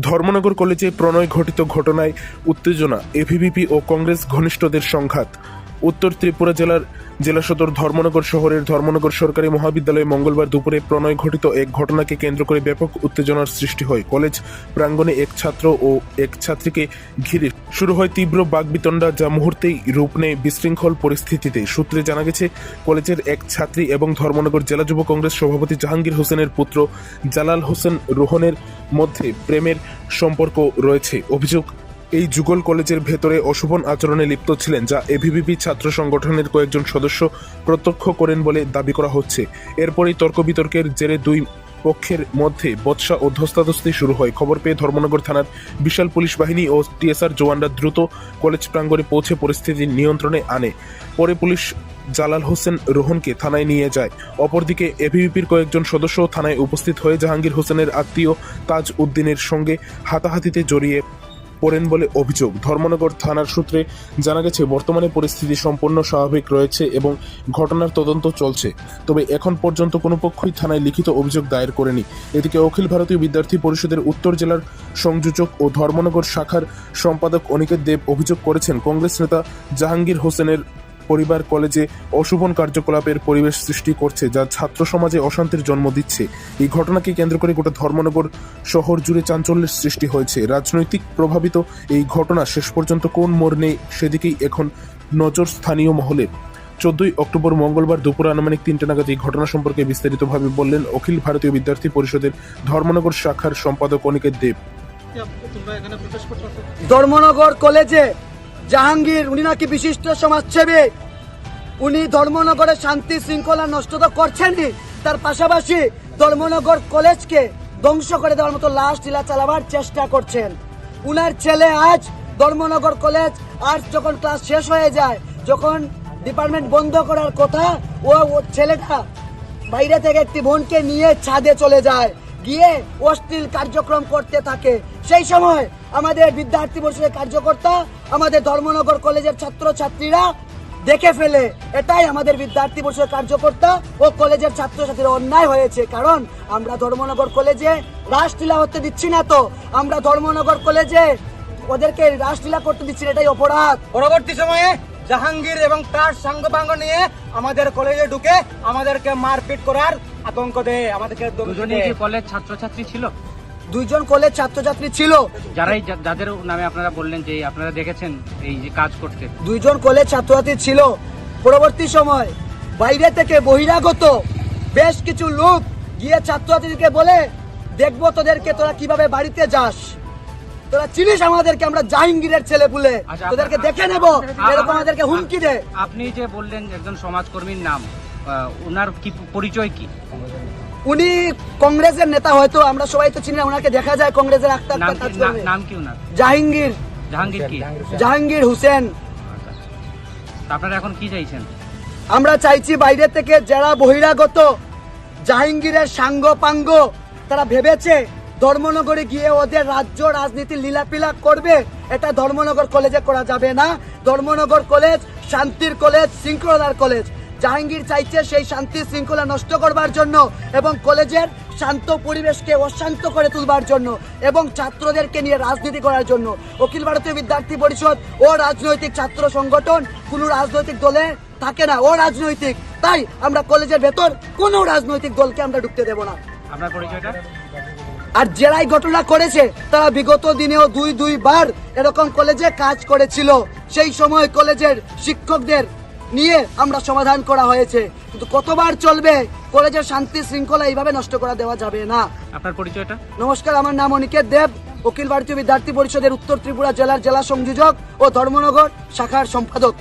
ধর্মনগর কলেজে প্রণয় ঘটিত ঘটনায় উত্তেজনা এভিবিপি ও কংগ্রেস ঘনিষ্ঠদের সংঘাত। উত্তর ত্রিপুরা জেলার জেলা সদর ধর্মনগর শহরের ধর্মনগর সরকারি মহাবিদ্যালয়ে মঙ্গলবার দুপুরে প্রণয় ঘটিত এক ঘটনাকে কেন্দ্র করে ব্যাপক উত্তেজনার সৃষ্টি হয়। কলেজ প্রাঙ্গণে এক ছাত্র ও এক ছাত্রীকে ঘিরে শুরু হয় তীব্র বাগবিতণ্ডা যা মুহূর্তেই রূপ নেয় বিশৃঙ্খল পরিস্থিতিতে। সূত্রে জানা গেছে, কলেজের এক ছাত্রী এবং ধর্মনগর জেলা যুব কংগ্রেস সভাপতি জাহাঙ্গীর হোসেনের পুত্র জালাল হোসেন রোহনের মধ্যে প্রেমের সম্পর্ক রয়েছে। অভিযোগ এই যুগল কলেজের ভেতরে অশোভন আচরণে লিপ্ত ছিলেন, যা এভিভিপি ছাত্র সংগঠনের কয়েকজন সদস্য প্রত্যক্ষ করেন বলে দাবি করা হচ্ছে। এরপরই তর্ক বিতর্কের জেরে দুই পক্ষের মধ্যে বৎসা ও ধস্তাধস্তি শুরু হয়। খবর পেয়ে ধর্মনগর থানার বিশাল পুলিশ বাহিনী ও টিএসআর জওয়ানরা দ্রুত কলেজ প্রাঙ্গণে পৌঁছে পরিস্থিতি নিয়ন্ত্রণে আনে। পরে পুলিশ জালাল হোসেন রোহনকে থানায় নিয়ে যায়। অপরদিকে এভিভিপির কয়েকজন সদস্য থানায় উপস্থিত হয়ে জাহাঙ্গীর হোসেনের আত্মীয় তাজ উদ্দিনের সঙ্গে হাতাহাতিতে জড়িয়ে পড়েন বলে অভিযোগ। ধর্মনগর থানার সূত্রে জানা গেছে, বর্তমানে পরিস্থিতি সম্পূর্ণ স্বাভাবিক রয়েছে এবং ঘটনার তদন্ত চলছে। তবে এখন পর্যন্ত কোনো পক্ষই থানায় লিখিত অভিযোগ দায়ের করেনি। এদিকে অখিল ভারতীয় বিদ্যার্থী পরিষদের উত্তর জেলার সংযোজক ও ধর্মনগর শাখার সম্পাদক অনিকেত দেব অভিযোগ করেছেন, কংগ্রেস নেতা জাহাঙ্গীর হোসেনের পরিবার কলেজে অশুভন কার্যকলাপের পরিবেশ সৃষ্টি করছে যা ছাত্র সমাজে অশান্তির জন্ম দিচ্ছে। এই ঘটনাকে কেন্দ্র করে গোটা ধর্মনগর শহর জুড়ে চাঞ্চল্যের সৃষ্টি হয়েছে। রাজনৈতিক প্রভাবিত এই ঘটনা শেষ পর্যন্ত কোন মোড় নেই সেদিকেই এখন নজর স্থানীয় মহলে। চোদ্দই অক্টোবর মঙ্গলবার দুপুর আনুমানিক তিনটে নাগাদ এই ঘটনা সম্পর্কে বিস্তারিতভাবে বললেন অখিল ভারতীয় বিদ্যার্থী পরিষদের ধর্মনগর শাখার সম্পাদক অনিকেত দেব। ধর্মনগর কলেজে জাহাঙ্গীর, উনি নাকি বিশিষ্ট সমাজসেবী। উনি ধর্মনগরে শান্তি শৃঙ্খলা নষ্ট তো করছেনই। তার পাশাপাশি ধর্মনগর কলেজকে ধ্বংস করে দেওয়ার মতো লাশ লীলা চালাবার চেষ্টা করছেন। উনার ছেলে আজ ধর্মনগর কলেজ আজ যখন ক্লাস শেষ হয়ে যায়, যখন ডিপার্টমেন্ট বন্ধ করার কথা ও ছেলেটা বাইরে থেকে একটি বোনকে নিয়ে ছাদে চলে যায়। গিয়ে অশ্লীল কার্যক্রম করতে থাকে। সেই সময় আমাদের বিদ্যার্থী পরিষদের কার্যকর্তা আমাদের ধর্মনগর কলেজের ছাত্র ছাত্রীরা দেখে ফেলে। এটাই আমাদের বিদ্যার্থী পরিষদের কার্যকর্তা ও কলেজের ছাত্রছাত্রীরা অন্যায় হয়েছে। কারণ আমরা ধর্মনগর কলেজে রাসলীলা হতে দিচ্ছি না তো। আমরা ধর্মনগর কলেজে ওদেরকে রাসলীলা করতে দিচ্ছি না, এটাই অপরাধ। পরবর্তী সময়ে জাহাঙ্গীর এবং তার সাঙ্গপাঙ্গ নিয়ে আমাদের কলেজে ঢুকে আমাদেরকে মারপিট করার আতঙ্ক দেয় আমাদেরকে দুজনেই। কি কলেজ ছাত্রছাত্রী ছিল? দুইজন কলেজ ছাত্রছাত্রী ছিল। যারাই যাদের নামে আপনারা বললেন যে আপনারা দেখেছেন এই যে কাজ করতে। দুইজন কলেজ ছাত্রছাত্রী ছিল। পরবর্তী সময় বাইরে থেকে বহিরাগত বেশ কিছু লোক গিয়ে ছাত্রছাত্রীদেরকে বলে দেখব তোদেরকে তোরা কীভাবে বাড়িতে যাস? তোরা চিনিস আমাদেরকে আমরা জাহাঙ্গীরের ছেলে বলে আচ্ছা, তোদেরকে দেখে নেব। এরকম আমাদেরকে হুমকি দে। আপনি যে বললেন একজন সমাজকর্মীর নাম ওনার কি পরিচয় কি? উনি কংগ্রেসের নেতা হয়তো আমরা সবাই তো চিনি না ওনাকে দেখা যায় কংগ্রেসের আক্তার নাম কি- ওনার? জাহাঙ্গীর। জাহাঙ্গীর কি? জাহাঙ্গীর হোসেন। আচ্ছা, আপনারা এখন কি চাইছেন? আমরা চাইছি বাইরে থেকে যারা বহিরাগত জাহাঙ্গীরের সাঙ্গ পাঙ্গ তারা ভেবেছে ধর্মনগরে গিয়ে ওদের রাজ্য রাজনীতি লীলাপিলা করবে। এটা ধর্মনগর কলেজে করা যাবে না। ধর্মনগর কলেজ শান্তির কলেজ শৃঙ্খলার কলেজ। জাহাঙ্গীর চাইছে সেই শান্তি শৃঙ্খলা নষ্ট করবার জন্য এবং কলেজের শান্ত পরিবেশকে অশান্ত করে তুলবার জন্য এবং ছাত্রদেরকে নিয়ে রাজনীতি করার জন্য। অখিল ভারতীয় বিদ্যার্থী পরিষদ ও রাজনৈতিক ছাত্র সংগঠন কোনো রাজনৈতিক দলে থাকে না ও রাজনৈতিক তাই আমরা কলেজের ভেতর কোনো রাজনৈতিক দলকে আমরা ঢুকতে দেব না। আপনার পরিচয়টা? আর যারাই ঘটনা করেছে তারা বিগত দিনেও দুই দুইবার এরকম কলেজে কাজ করেছিল। সেই সময় কলেজের শিক্ষকদের নিয়ে আমরা সমাধান করা হয়েছে। কিন্তু কতবার চলবে? কলেজের শান্তি শৃঙ্খলা এইভাবে নষ্ট করা দেওয়া যাবে না। আপনার পরিচয়টা? নমস্কার আমার নাম অনিকেত দেব। অখিল ভারতীয় বিদ্যার্থী পরিষদের উত্তর ত্রিপুরা জেলার জেলা সংযোজক ও ধর্মনগর শাখার সম্পাদক।